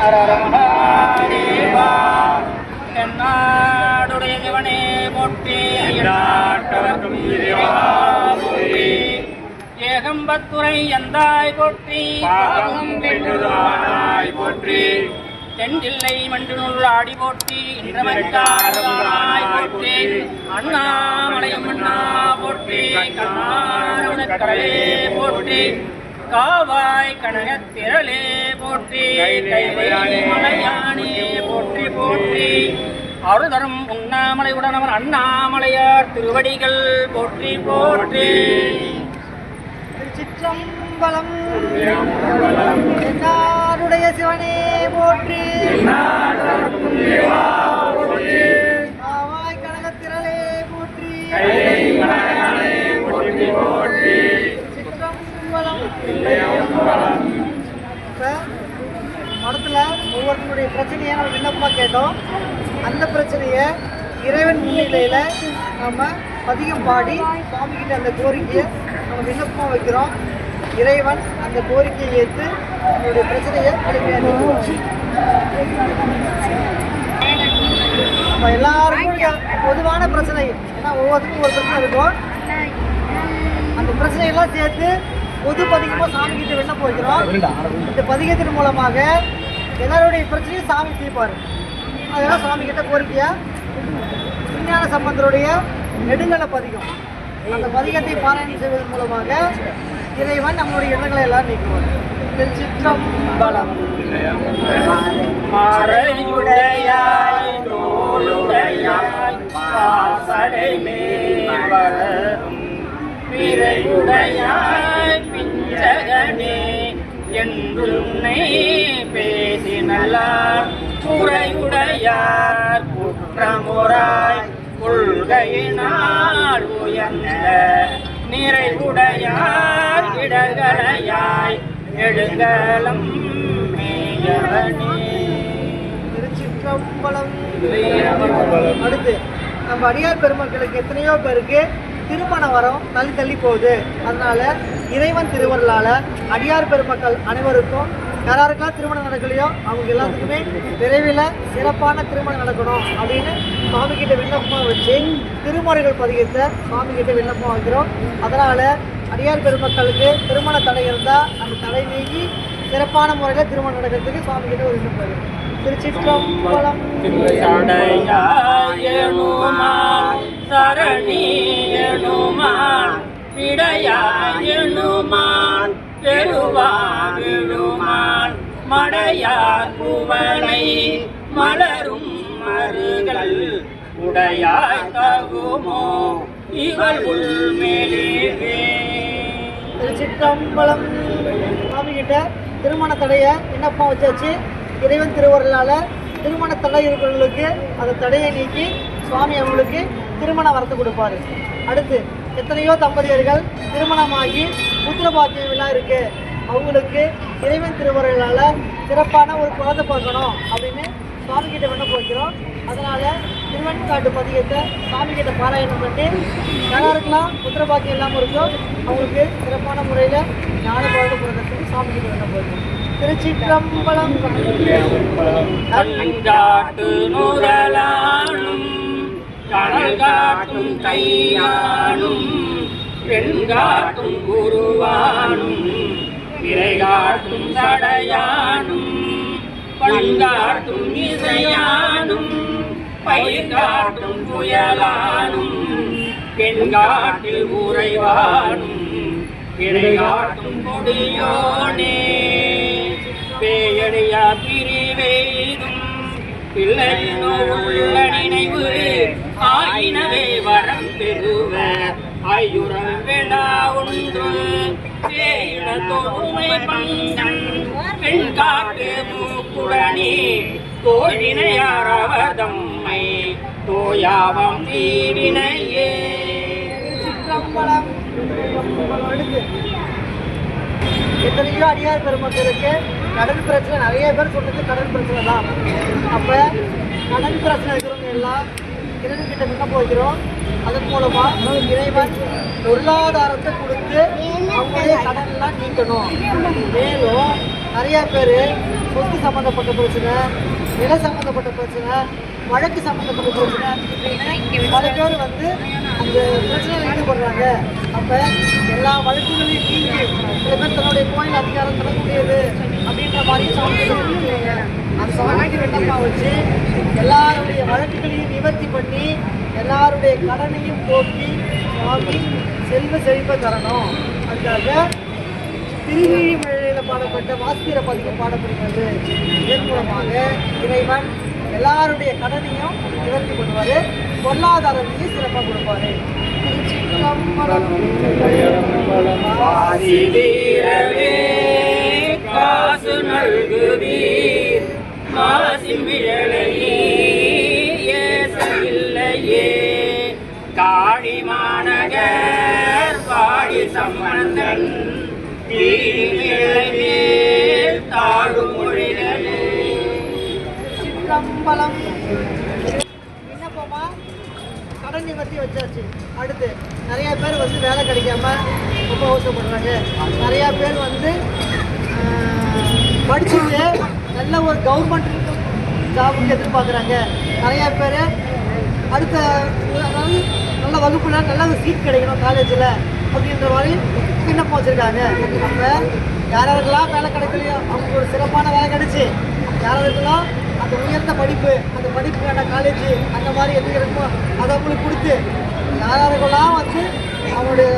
அரரமகாதேவா என்னாடுடைய சிவனே போற்றி நாட்டவர்க்கும் இறைவா போற்றி. ஏகம்பத்துரை எந்தாய் போற்றி பாகம் வென்றுதானாய் போற்றி தென்றில்லை மன்றுனுள் ஆடி போற்றி இன்றமைக்காரமாய் போற்றி அண்ணாமலையம் அண்ணா போற்றி கண்ணாரவணக்கடலே போற்றி காவாய் கனகத் திரளே போற்றி மலையானே போற்றி போற்றி. அருதரும் உண்ணாமலை உடனவர் அண்ணாமலையார் திருவடிகள் போற்றி போற்றி. சிற்றம்பலம் என்னாருடைய சிவனே போற்றி. இப்போ மடத்துல ஒவ்வொருத்தருடைய பிரச்சனையை நம்ம விண்ணப்பமாக கேட்டோம். அந்த பிரச்சனையை இறைவன் முன்னிலையில் நம்ம பதிகம் பாடி சுவாமிக்கிட்ட அந்த கோரிக்கையை நம்ம விண்ணப்பமாக வைக்கிறோம். இறைவன் அந்த கோரிக்கையை ஏற்று நம்மளுடைய பிரச்சனையை கடுமையாக நம்ம எல்லாருக்கும் பொதுவான பிரச்சனை ஏன்னா ஒவ்வொருத்தருக்கும் ஒரு பிரச்சனை இருக்கும். அந்த பிரச்சனையெல்லாம் சேர்த்து பொது பதிகமாக சாமி கிட்ட விண்ணப்பம் வைக்கிறோம் இந்த பதிகத்தின் மூலமாக எல்லாருடைய பிரச்சனையும் சாமி தீர்ப்பாரு. அதெல்லாம் சாமி கிட்ட கோரிக்கையா? விஞ்ஞான சம்பந்தருடைய நெடுங்கல பதிகம். அந்த பதிகத்தை பாராயணம் செய்வதன் மூலமாக இறைவன் நம்மளுடைய எண்ணங்களை எல்லாம் நீக்குவார். திருச்சிற்றம்பலம் மறையுடையாய் தோளுடையாய் வாசடை மேல் வளரும். பிறையுடையாய் பிஞ்சகனே என்றுன்னை பேசினலார். குறையுடையார் குற்றமுறாய் கொள்கையினால் உயர்ந்த நிறைவுடையார் இடகளையாய் எழுங்கலம் மேயவனே. திருச்சிற்றம்பலம். அடுத்து நம்ம அடியார் பெருமக்களுக்கு எத்தனையோ பேருக்கு திருமண வரம் தள்ளி தள்ளி போகுது அதனால இறைவன் திருவருளால அடியார் பெருமக்கள் அனைவருக்கும் யாராருக்கெல்லாம் திருமணம் நடக்கலையோ அவங்க எல்லாத்துக்குமே விரைவில் சிறப்பான திருமணம் நடக்கணும் அப்படின்னு சுவாமி கிட்ட விண்ணப்பமாக வச்சு திருமுறைகள் பதிகத்தை சுவாமி கிட்ட விண்ணப்பம் வைக்கிறோம் அதனால அடியார் பெருமக்களுக்கு திருமண தடை இருந்தால் அந்த தடை நீங்கி சிறப்பான முறையில் திருமணம் நடக்கிறதுக்கு சுவாமி கிட்ட ஒரு விண்ணப்பம் வைக்கிறோம். திருச்சிற்றம்பலம் சடையாயனுமான் சரணியனுமான் விடையாயனுமான் பெருவாவிழுமான் மடையார் குவளை மலரும் மருகள் உடையாய் தகுமோ இவள் உள்மேலே. திருச்சிற்றம்பலம் சுவாமி கிட்ட திருமண தடைய விண்ணப்பம் வச்சாச்சு. இறைவன் திருவருளால் திருமண தடை இருக்கிறவங்களுக்கு அந்த தடையை நீக்கி சுவாமி அவங்களுக்கு திருமண வரத்து கொடுப்பாரு. அடுத்து எத்தனையோ தம்பதியர்கள் திருமணமாகி புத்திர பாக்கியம் இருக்குது அவங்களுக்கு இறைவன் திருவருளால் சிறப்பான ஒரு குழந்தை பார்க்கணும் அப்படின்னு சுவாமி கிட்ட விண்ணப்பம் வைக்கிறோம் அதனால திருவெண்காட்டு பதிகத்தை சாமி கிட்ட பாராயணம் பண்ணி யாராருக்கெல்லாம் புத்திர பாக்கியம் இல்லாமல் இருக்கோ அவங்களுக்கு சிறப்பான முறையில் ஞான குழந்தை பிறக்கிறதுக்கு சாமி கிட்ட திருச்சிற்றம்பலம். கண்காட்டு நுரலானும் கடல் காட்டும் கையானும் பெண் காட்டும் குருவானும் விரை காட்டும் சடையானும் பண்காட்டும் இசையானும் பயிர் காட்டும் புயலானும் பெண்காட்டில் உறைவானும் பிறை காட்டும் கொடியோனே. பேயடையா பிரிவேதும் பிள்ளையினோ நினைவு ஆயினவே வரம் பெறுவ. ஐயுறம் வேண்டா ஒன்று பேயிட தோமை பெண் காட்டு மூக்குடனே தோழினையார் அவர் தம்மை தோயாவம் தீவினையே எத்தனையோ அடியார் பெருமக்களுக்கு கடன் பிரச்சனை நிறைய பேர் சொன்னது கடன் பிரச்சனை தான். அப்போ கடன் பிரச்சனை இருக்கிறவங்க எல்லாம் இறைவன் கிட்ட விண்ணப்பம் வைக்கிறோம் அதன் மூலமா இறைவன் பொருளாதாரத்தை கொடுத்து அவங்களுடைய கடன்லாம் நீக்கணும். மேலும் நிறைய பேர் சொத்து சம்மந்தப்பட்ட பிரச்சனை நில சம்மந்தப்பட்ட பிரச்சனை வழக்கு சம்மந்தப்பட்ட பிரச்சனை பல பேர் வந்து அந்த பிரச்சனையில் ஈடுபடுறாங்க. அப்போ எல்லா வழக்குகளையும் நீங்கி சில பேர் தன்னுடைய கோயில் அதிகாரம் அப்படின்ற மாதிரி அந்த சாமிக்கு விண்ணப்பா வச்சு எல்லாருடைய வழக்குகளையும் நிவர்த்தி பண்ணி எல்லாருடைய கடனையும் போக்கி சுவாமி செல்வ செழிப்பை தரணும். அதுக்காக திருவிழி மழையில் பாடப்பட்ட வாஸ்திர பதிகம் பாடப்படுகிறது. இதன் மூலமாக இறைவன் எல்லாருடைய கடனையும் நிவர்த்தி பண்ணுவார். பொருளாதாரத்தையும் சிறப்பாக கொடுப்பாரு. வீரவே காசு நல்குவீர் மாசி மிழலையே ஏசமில்லையே. காடி மாநகர் பாடி சம்பந்தன் தீமிழமேல் தாழும் மொழிகளே சிற்றம்பலம். விண்ணப்பமா? கடன் நிவர்த்தி வச்சாச்சு. அடுத்து நிறைய பேர் வந்து வேலை கிடைக்காம ரொம்ப அவசரப்படுறாங்க நிறைய பேர் வந்து ஆஹ், படிச்சுட்டு நல்ல ஒரு கவர்மெண்ட் ஜாபுக்கு எதிர்பார்க்குறாங்க. நிறைய பேர் அடுத்த அதாவது நல்ல வகுப்பில் நல்ல ஒரு சீட் கிடைக்கணும் காலேஜில் அப்படின்ற மாதிரி விண்ணப்பம் வச்சுருக்காங்க. நம்ம யாராருக்கெல்லாம் வேலை கிடைக்கலையோ அவங்களுக்கு ஒரு சிறப்பான வேலை கிடைச்சி யாராருக்கெல்லாம் அந்த உயர்ந்த படிப்பு அந்த படிப்புக்கான காலேஜ் அந்த மாதிரி எது இருக்குமோ அதை அவங்களுக்கு கொடுத்து யாராருக்கெல்லாம் வந்து அவங்களுடைய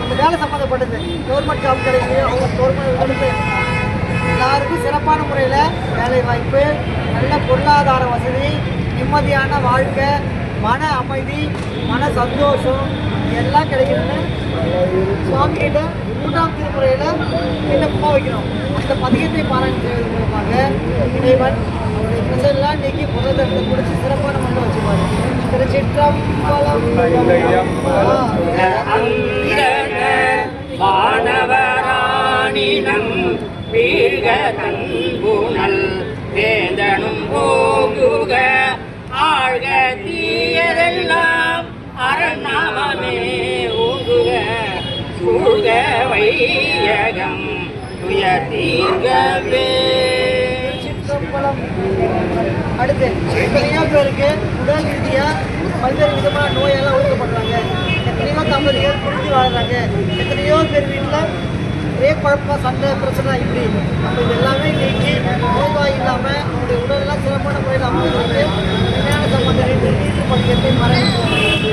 அந்த வேலை சம்மந்தப்பட்டது கவர்மெண்ட் ஜாப் கிடைக்கலையோ அவங்க கவர்மெண்ட் கொடுத்து எல்லாருக்கும் சிறப்பான முறையில் வேலைவாய்ப்பு நல்ல பொருளாதார வசதி நிம்மதியான வாழ்க்கை மன அமைதி மன சந்தோஷம் எல்லாம் கிடைக்கிறது சுவாமிகிட்ட மூன்றாம் திருமுறையில் விண்ணப்பமாக வைக்கணும். அந்த பதிகத்தை பாராயணம் செய்வதன் மூலமாக இறைவன் அவருடைய பிரச்சனைலாம் நீக்கி புரதத்தை கொடுத்து சிறப்பான முறையில் வச்சுப்பாரு திருச்சிற்றம்பலம் அந்தனர் வானவராணினம் வீழ்க தன்புணல் வேந்தனும் போகுக ஆழ்க தீயதெல்லாம் அரணாமே ஊங்குக சூழ்க வையகம் துய தீர்கவே அடுத்து எத்தனையோ பேருக்கு உடல் ரீதியாக பல்வேறு விதமான நோயெல்லாம் ஒதுக்கப்படுறாங்க எத்தனையோ தம்பதிகள் புரிஞ்சு வாழ்றாங்க. எத்தனையோ பேர் வீட்டில் ஒரே குழப்பம் சண்டை பிரச்சனை இப்படி. அப்போ இது எல்லாமே நீக்கி நோய்வாய் இல்லாமல் அவங்களுடைய உடலெல்லாம் சிறப்பான முறையில் அமைவதற்கு விஞ்ஞான சம்பந்த நீட்டு பதிகத்தை மறைந்து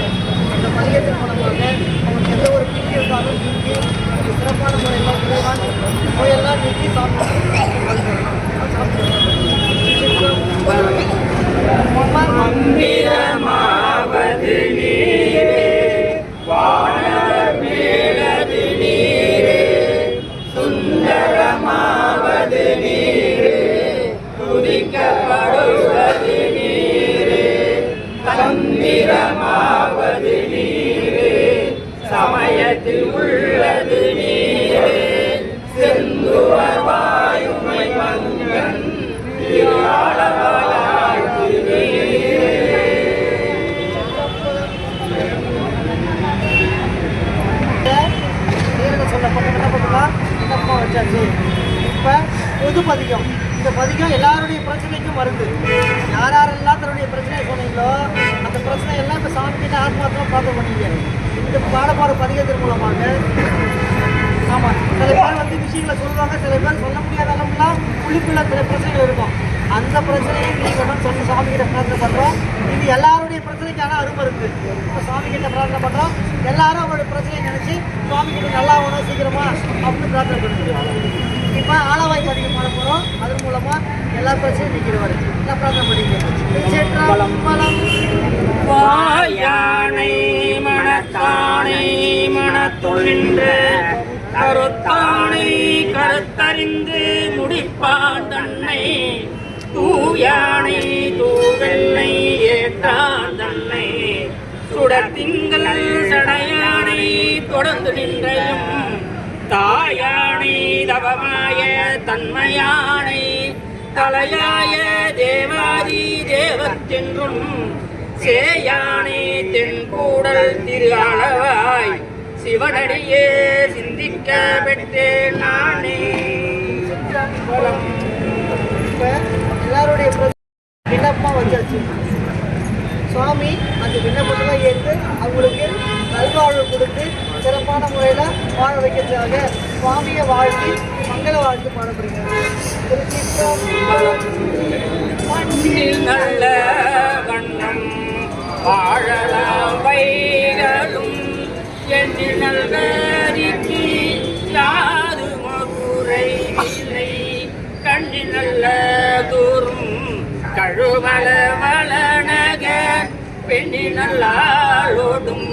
அந்த பதிகத்தின் மூலமாக அவங்களுக்கு எந்த ஒரு பிடி இருந்தாலும் நீக்கி சிறப்பான முறையில் நோயெல்லாம் நீக்கி சாப்பிட்டு சமயத்தில் உள்ளது நீரே செந்துவர் வாயுமை மங்கன் திருவாளவாயாய் திருநீரே வச்சாச்சு இப்போ பொது பதிகம். இந்த பதிகம் எல்லாருடைய பிரச்சனைக்கும் வருது யார் யாரெல்லாம் தன்னுடைய பிரச்சனையை சொன்னீங்களோ அந்த பிரச்சனை எல்லாம் இப்போ சாமி கிட்ட ஆத்மாத்திரம் பார்க்க பண்ணீங்க இந்த பாடப்பாடு பதிகத்தின் மூலமாக. ஆமாம் சில பேர் வந்து விஷயங்களை சொல்லுவாங்க சில பேர் சொல்ல முடியாத அளவுலாம் உள்ளுக்குள்ள சில பிரச்சனைகள் இருக்கும். அந்த பிரச்சனையை நீங்கணும் சொல்லி சாமி கிட்ட பிரார்த்தனை பண்ணுறோம் இது எல்லாருடைய பிரச்சனைக்கான அருமை இருக்குது இப்போ சாமி கிட்ட பிரார்த்தனை பண்ணுறோம் எல்லாரும் அவருடைய பிரச்சனையை நினச்சி சுவாமி கிட்ட நல்லா ஆகணும் சீக்கிரமா அப்படின்னு பிரார்த்தனை பண்ணுறோம் இப்போ ஆலவாய் பதிகம் போகிறோம் அதன் மூலமாக எல்லா பிரச்சனையும் நிற்கிறவர் எல்லாம் பிரார்த்தனை பண்ணிக்கிறோம் வாயானை கருத்தானை மனத்தொழின்ற கருத்தானை கருத்தறிந்து முடிப்பான் தன்னை. தூயானை தூவெண்ணை ஏற்றான் தன்னை. சுடத்திங்கள் சடையானை தொடர்ந்து நின்றையும் தாயானை தவமாய தன்மையானை தலையாய தேவாதி தேவத்தென்றும் சேயானே தென்கூடல் திரு அளவாய். சிவனடியே சிந்திக்க பெற்றேன் நானே. எல்லாருடைய விண்ணப்பம் வச்சாச்சு. சுவாமி அந்த விண்ணப்பத்தெல்லாம் ஏற்று அவங்களுக்கு நல்வாழ்வு கொடுத்து சிறப்பான முறையில் வாழ வைக்கிறதுக்காக சுவாமியை வாழ்த்தி மங்கள வாழ்த்து பாடப்படுகிறது நல்ல வண்ணம் வாழலாம் வைகளும் எண்ணில் நல்லறிக்கு யாது மகுரை இல்லை. கண்ணில் நல்ல தூரும் கழுவல வளனக பெண்ணில் நல்லாளோடும்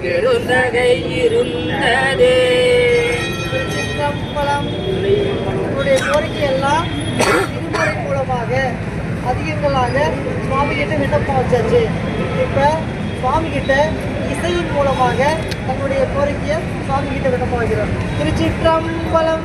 பெருந்தகை இருந்ததே. கோரிக்கை எல்லாம் மூலமாக அதிகங்களாக சுவாமிகிட்ட விண்ணப்பம் வச்சாச்சு. இப்போ சுவாமிகிட்ட இசையின் மூலமாக தன்னுடைய கோரிக்கையை சுவாமிகிட்ட விண்ணப்பம் வைக்கிறோம். திருச்சிற்றம்பலம்.